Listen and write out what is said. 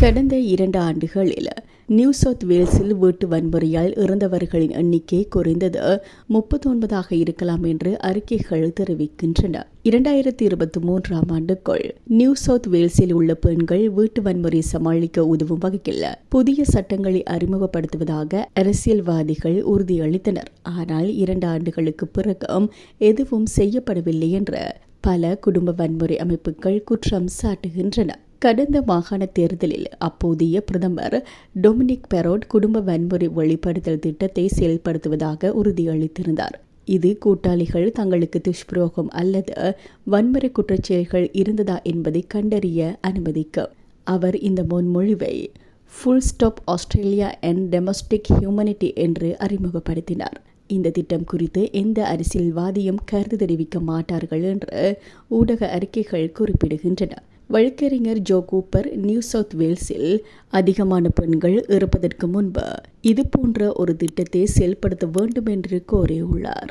கடந்த இரண்டு ஆண்டுகளில் நியூ சவுத் வேல்ஸில் வீட்டு வன்முறையால் இறந்தவர்களின் எண்ணிக்கை குறைந்தது முப்பத்தி ஒன்பதாக இருக்கலாம் என்று அறிக்கைகள் தெரிவிக்கின்றன. இரண்டாயிரத்தி இருபத்தி மூன்றாம் ஆண்டுக்குள் நியூ சவுத் வேல்ஸில் உள்ள பெண்கள் வீட்டு வன்முறை சமாளிக்க உதவும் வகையில் புதிய சட்டங்களை அறிமுகப்படுத்துவதாக அரசியல்வாதிகள் உறுதியளித்தனர். ஆனால் இரண்டு ஆண்டுகளுக்கு பிறகும் எதுவும் செய்யப்படவில்லை என்று பல குடும்ப வன்முறை அமைப்புகள் குற்றம் சாட்டுகின்றன. கடந்த மாகாண தேர்தலில் அப்போதைய பிரதமர் டொமினிக் பெரோட் குடும்ப வன்முறை வெளிப்படுத்தல் திட்டத்தை செயல்படுத்துவதாக உறுதியளித்திருந்தார். இது கூட்டாளிகள் தங்களுக்கு துஷ்பிரோகம் அல்லது வன்முறை குற்றச்செயல்கள் இருந்ததா என்பதை கண்டறிய அனுமதிக்கும் அவர் இந்த முன்மொழிவை full stop Australia and domestic humanity என்று அறிமுகப்படுத்தினார். இந்த திட்டம் குறித்து எந்த அரசியல்வாதியும் கருத்து தெரிவிக்க மாட்டார்கள் என்று ஊடக அறிக்கைகள் குறிப்பிடுகின்றன. வழக்கறிஞர் ஜோ கூப்பர் நியூ சவுத் வேல்ஸில் அதிகமான பெண்கள் இருப்பதற்கு முன்பு இது போன்ற ஒரு திட்டத்தை செயல்படுத்த வேண்டும் என்று கோரியுள்ளார்.